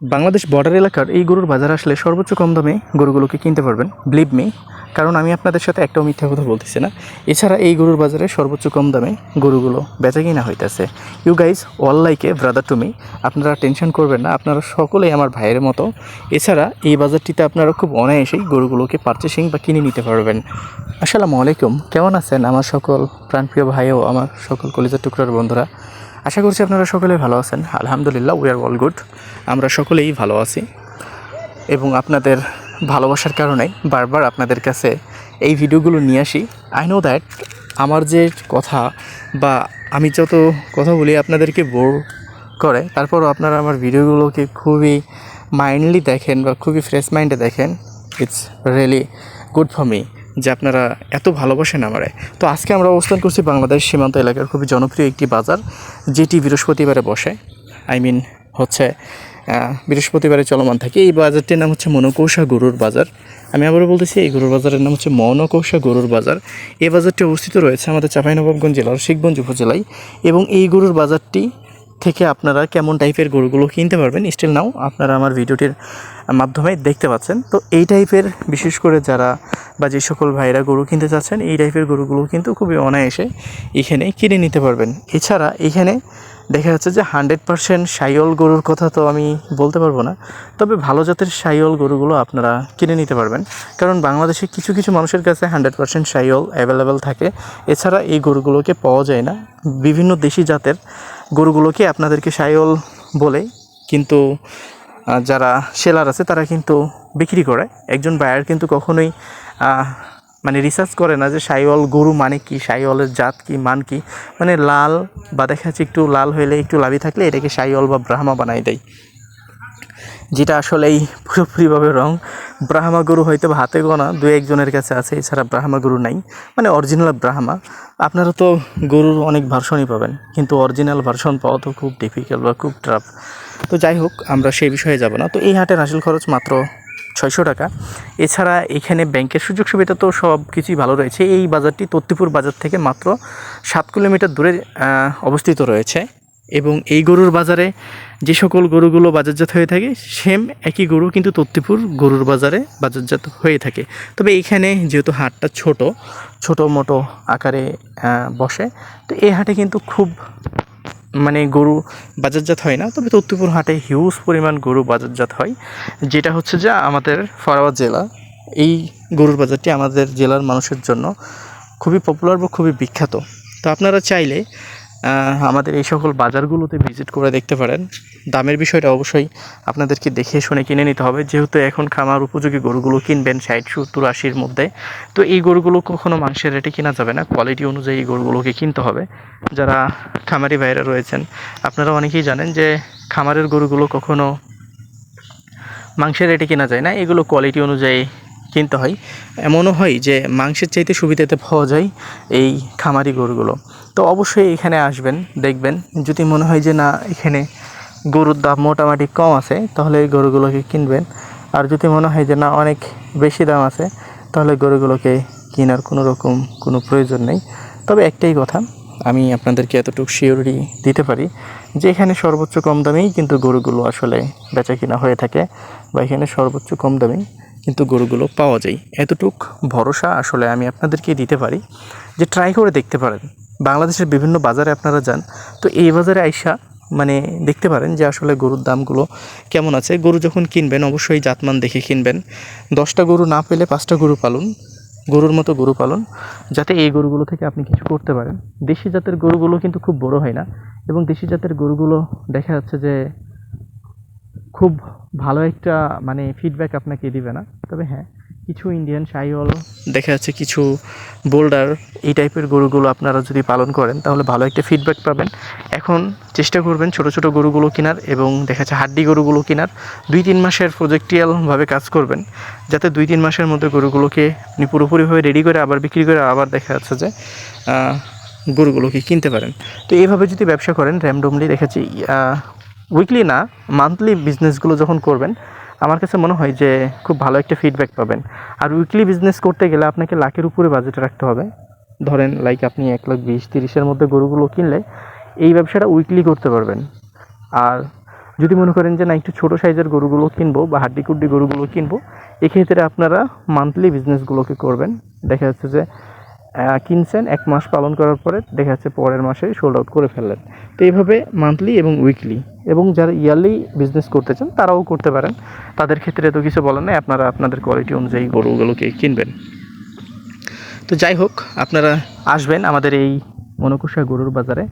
Bangladesh border এলাকার এই গরুর বাজার আসলে সর্বোচ্চ কম দামে গরুগুলোকে কিনতে পারবেন ব্লিভ মি কারণ আমি আপনাদের সাথে একটাও মিথ্যা কথা বলতেছি না। এছাড়া এই গরুর বাজারে সর্বোচ্চ কম দামে গরুগুলো বেচা কিনা হইতেছে ইউ গাইজ অল লাইকে ব্রাদার টু মি আপনারা টেনশন করবেন না, আপনারা সকলেই আমার ভাইয়ের মতো। এছাড়া এই বাজারটিতে আপনারা খুব অনায়াসেই গরুগুলোকে পারচেসিং বা কিনে নিতে পারবেন। আসসালামু আলাইকুম, কেমন আছেন আমার সকল প্রাণপ্রিয় ভাই ও আমার সকল কলিজার টুকরার বন্ধুরা? আশা করছি আপনারা সকলে ভালো আছেন। আলহামদুলিল্লাহ উই আর অল গুড আমরা সকলেই ভালো আছি। এবং আপনাদের ভালোবাসার কারণে বারবার আপনাদের কাছে এই ভিডিওগুলো নিয়ে আসি। আই নো দ্যাট আমার যে কথা বা আমি যত কথা বলি আপনাদেরকে বোর করে, তারপরও আপনারা আমার ভিডিওগুলোকে খুবই মাইন্ডলি দেখেন বা খুবই ফ্রেশ মাইন্ডে দেখেন। It's really good for me যে আপনারা এত ভালোবাসেন আমারে। তো আজকে আমরা অবস্থান করছি বাংলাদেশ সীমান্ত এলাকার খুবই জনপ্রিয় একটি বাজার, যেটি বৃহস্পতিবারে বসে। আই মিন হচ্ছে বৃহস্পতিবারে চলমান থাকে। এই বাজারটির নাম হচ্ছে মনকৌশা গরুর বাজার। আমি আবারও বলতেছি, এই গরুর বাজারের নাম হচ্ছে মনকৌশা গরুর বাজার। এই বাজারটি অবস্থিত রয়েছে আমাদের চাঁপাইনবাবগঞ্জ জেলার শিখগঞ্জ উপজেলায় এবং এই গরুর বাজারটি থেকে আপনারা কেমন টাইপের গরুগুলো কিনতে পারবেন স্টিল নাও আপনারা আমার ভিডিওটির মাধ্যমে দেখতে পাচ্ছেন। তো এই টাইপের বিশেষ করে যারা বা যে সকল ভাইরা গরু কিনতে চাচ্ছেন, এই টাইপের গরুগুলো কিন্তু খুবই অনায়াসে এখানে কিনে নিতে পারবেন। এছাড়া এখানে দেখা যাচ্ছে যে হান্ড্রেড পারসেন্ট সাইওল গরুর কথা তো আমি বলতে পারব না, তবে ভালো জাতের সাইওল গরুগুলো আপনারা কিনে নিতে পারবেন। কারণ বাংলাদেশে কিছু কিছু মানুষের কাছে হান্ড্রেড পারসেন্ট সাইওল অ্যাভেলেবেল থাকে। এছাড়া এই গরুগুলোকে পাওয়া যায় না। বিভিন্ন দেশি জাতের গরুগুলোকে আপনাদেরকে সায়ল বলে, কিন্তু যারা সেলার আছে, তারা কিন্তু বিক্রি করে। একজন বায়ার কিন্তু কখনোই মানে রিসার্চ করে না যে সাইওয়াল গরু মানে কি সাইওয়ালের জাত কি, মান কি। মানে লাল, বা দেখা যাচ্ছে একটু লাল হইলে একটু লাভি থাকলে এটাকে সাইওয়াল বা ব্রাহ্মা বানাই দেয়। যেটা আসলেই পুরোপুরিভাবে রং। ব্রাহ্মা গরু হয়তো হাতে গোনা দু একজনের কাছে আছে, এছাড়া ব্রাহ্মা গরু নাই। মানে অরিজিনাল ব্রাহ্মা। আপনারা তো গরুর অনেক ভার্সনই পাবেন, কিন্তু অরিজিনাল ভার্সন পাওয়া তো খুব ডিফিকাল্ট বা খুব টাফ তো যাই হোক, আমরা সেই বিষয়ে যাব না। তো এই হাটের আসল খরচ মাত্র ছয়শো টাকা। এছাড়া এখানে ব্যাংকের সুযোগ সুবিধা তো সব কিছুই ভালো রয়েছে। এই বাজারটি তত্তিপুর বাজার থেকে মাত্র সাত কিলোমিটার দূরে অবস্থিত রয়েছে। এবং এই গরুর বাজারে যে সকল গরুগুলো বাজারজাত হয়ে থাকে, সেম একই গরু কিন্তু তত্তিপুর গরুর বাজারে বাজারজাত হয়ে থাকে। তবে এখানে যেহেতু হাটটা ছোট ছোট মোটো আকারে বসে, তো এই হাটে কিন্তু খুব মানে গরু বাজারজাত হয় না। তবে তত্ত্বপুর হাটে হিউজ পরিমাণ গরু বাজারজাত হয়, যেটা হচ্ছে যে আমাদের ফরাবাদ জেলা। এই গরুর বাজারটি আমাদের জেলার মানুষের জন্য খুবই পপুলার বা খুবই বিখ্যাত। তো আপনারা চাইলে আমাদের এই সকল বাজারগুলোতে ভিজিট করে দেখতে পারেন। দামের বিষয়টা অবশ্যই আপনাদেরকে দেখে শুনে কিনে নিতে হবে। যেহেতু এখন খামার উপযোগী গরুগুলো কিনবেন ষাট, সত্তর, আশির মধ্যে, তো এই গরুগুলো কখনো মাংসের রেটে কেনা যাবে না। কোয়ালিটি অনুযায়ী এই গরুগুলোকে কিনতে হবে। যারা খামারি ভাইরা রয়েছেন, আপনারা অনেকেই জানেন যে খামারের গরুগুলো কখনো মাংসের রেটে কেনা যায় না। এগুলো কোয়ালিটি অনুযায়ী কিনতে হয়। এমনও হয় যে মাংসের চাইতে সুবিধাতে পাওয়া যায় এই খামারি গরুগুলো। তো অবশ্যই এখানে আসবেন, দেখবেন। যদি মনে হয় যে না, এখানে গরুর দাম মোটামুটি কম আছে, তাহলে এই গরুগুলোকে কিনবেন। আর যদি মনে হয় যে না, অনেক বেশি দাম আছে, তাহলে গরুগুলোকে কেনার কোনো রকম কোনো প্রয়োজন নেই। তবে একটাই কথা, আমি আপনাদেরকে এতটুকু শিওরিটি দিতে পারি যে এখানে সর্বোচ্চ কম দামেই কিন্তু গরুগুলো আসলে বেচা কিনা হয়ে থাকে, বা এখানে সর্বোচ্চ কম দামেই কিন্তু গরুগুলো পাওয়া যায়। এতটুক ভরসা আসলে আমি আপনাদেরকে দিতে পারি যে ট্রাই করে দেখতে পারেন। বাংলাদেশের বিভিন্ন বাজারে আপনারা যান, তো এই বাজারে আইসা মানে দেখতে পারেন যে আসলে গরুর দামগুলো কেমন আছে। গরু যখন কিনবেন অবশ্যই জাতমান দেখে কিনবেন। দশটা গরু না পেলে পাঁচটা গরু পালন, গরুর মতো গরু পালন, যাতে এই গরুগুলো থেকে আপনি কিছু করতে পারেন। দেশি জাতের গরুগুলো কিন্তু খুব বড় হয় না, এবং দেশি জাতের গরুগুলো দেখা যাচ্ছে যে খুব ভালো একটা মানে ফিডব্যাক আপনাকে দিবে না। তবে হ্যাঁ কিছু ইন্ডিয়ান সাইওয়াল দেখা যাচ্ছে কিছু বোল্ডার এই টাইপের গরুগুলো আপনারা যদি পালন করেন, তাহলে ভালো একটা ফিডব্যাক পাবেন। এখন চেষ্টা করবেন ছোট ছোট গরুগুলো কেনার এবং দেখা যাচ্ছে হাড্ডি গরুগুলো কেনার। দুই তিন মাসের প্রজেক্টিয়ালভাবে কাজ করবেন, যাতে দুই তিন মাসের মধ্যে গরুগুলোকে আপনি পুরোপুরিভাবে রেডি করে আবার বিক্রি করে আবার দেখা যাচ্ছে যে গরুগুলোকে কিনতে পারেন। তো এইভাবে যদি ব্যবসা করেন র্যামডমলি দেখেছি উইকলি না মান্থলি বিজনেসগুলো যখন করবেন, আমার কাছে মনে হয় যে খুব ভালো একটা ফিডব্যাক পাবেন। আর উইকলি বিজনেস করতে গেলে আপনাকে লাখের উপরে বাজেট রাখতে হবে। ধরেন লাইক আপনি এক লাখ বিশ, তিরিশের মধ্যে গরুগুলো কিনলে, এই ব্যবসাটা উইকলি করতে পারবেন। আর যদি মনে করেন যে না, একটু ছোটো সাইজের গরুগুলো কিনবো বা হাড্ডি কুড্ডি গরুগুলো কিনবো, এক্ষেত্রে আপনারা মান্থলি বিজনেসগুলোকে করবেন। দেখা যাচ্ছে যে কিনছেন এক মাস পালন করার পরে দেখা যাচ্ছে পরের মাসে সোল্ড আউট করে ফেললেন। তো এইভাবে মান্থলি এবং উইকলি এবং যারা ইয়ারলি বিজনেস করতে চান, তারাও করতে পারেন। তাদের ক্ষেত্রে তো কিছু বলার নেই, আপনারা আপনাদের কোয়ালিটি অনুযায়ী গরুগুলোকে কিনবেন। তো যাই হোক, আপনারা আসবেন আমাদের এই মনকুষা গরুর বাজারে।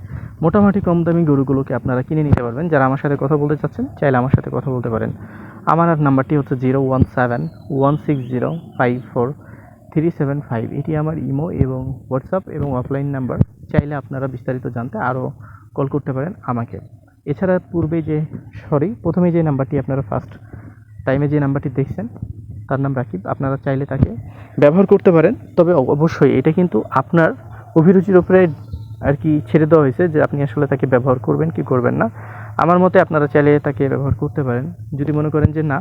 মোটামুটি কম দামি গরুগুলোকে আপনারা কিনে নিতে পারবেন। যারা আমার সাথে কথা বলতে চাচ্ছেন, চাইলে আমার সাথে কথা বলতে পারেন। আমার নাম্বারটি হচ্ছে zero one seven one six zero five four three seven five এটি আমার ইমো এবং হোয়াটসঅ্যাপ এবং অফলাইন নাম্বার চাইলে আপনারা বিস্তারিত জানতে আরও কল করতে পারেন আমাকে। এছাড়া পূর্বে যে সরি প্রথমে যে নাম্বারটি আপনারা ফার্স্ট টাইমে যে নাম্বারটি দেখছেন, তার নাম রাকিব। আপনারা চাইলে তাকে ব্যবহার করতে পারেন। তবে অবশ্যই এটা কিন্তু আপনার অভিরুচির ওপরে আর কি ছেড়ে দেওয়া হয়েছে যে আপনি আসলে তাকে ব্যবহার করবেন কি করবেন না। আমার মতে আপনারা চাইলে তাকে ব্যবহার করতে পারেন। যদি মনে করেন যে না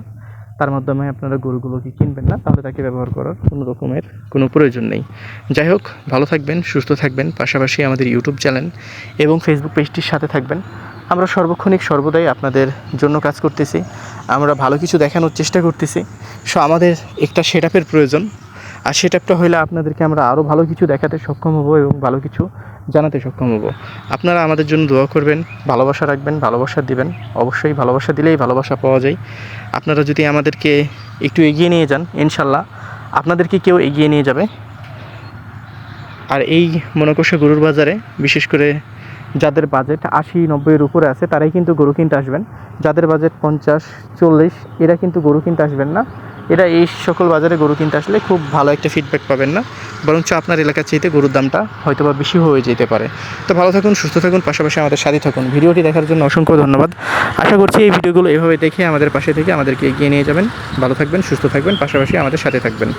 তার মাধ্যমে আপনারা গরুগুলোকে কিনবেন না, তাহলে তাকে ব্যবহার করার কোনো রকমের কোনো প্রয়োজন নেই। যাই হোক, ভালো থাকবেন, সুস্থ থাকবেন, পাশাপাশি আমাদের ইউটিউব চ্যানেল এবং ফেসবুক পেজটির সাথে থাকবেন। আমরা সর্বক্ষণিক সর্বদাই আপনাদের জন্য কাজ করতেছি, আমরা ভালো কিছু দেখানোর চেষ্টা করতেছি। সো আমাদের একটা সেট প্রয়োজন, আর সেট আপটা হলে আপনাদেরকে আমরা আরও ভালো কিছু দেখাতে সক্ষম হব এবং ভালো কিছু জানাতে সক্ষম হব। আপনারা আমাদের জন্য দোয়া করবেন, ভালোবাসা রাখবেন, ভালোবাসা দিবেন। অবশ্যই ভালোবাসা দিলেই ভালোবাসা পাওয়া যায়। আপনারা যদি আমাদেরকে একটু এগিয়ে নিয়ে যান, ইনশাল্লাহ আপনাদেরকে কেউ এগিয়ে নিয়ে যাবে। আর এই মনকষা গরুর বাজারে, বিশেষ করে যাদের বাজেট আশি, নব্বইয়ের উপরে আছে, তারাই কিন্তু গরু কিনতে আসবেন। যাদের বাজেট পঞ্চাশ, চল্লিশ, এরা কিন্তু গরু কিনতে আসবেন না। এরা এই সকল বাজারে গরু কিনতে আসলে খুব ভালো একটা ফিডব্যাক পাবেন না। বরঞ্চ আপনার এলাকার চাইতে গরুর দামটা হয়তো বা বেশি হয়ে যেতে পারে। তো ভালো থাকুন, সুস্থ থাকুন, পাশাপাশি আমাদের সাথে থাকুন। ভিডিওটি দেখার জন্য অসংখ্য ধন্যবাদ। আশা করছি এই ভিডিওগুলো এভাবে দেখে আমাদের পাশে থেকে আমাদেরকে এগিয়ে নিয়ে যাবেন। ভালো থাকবেন, সুস্থ থাকবেন, পাশাপাশি আমাদের সাথে থাকবেন।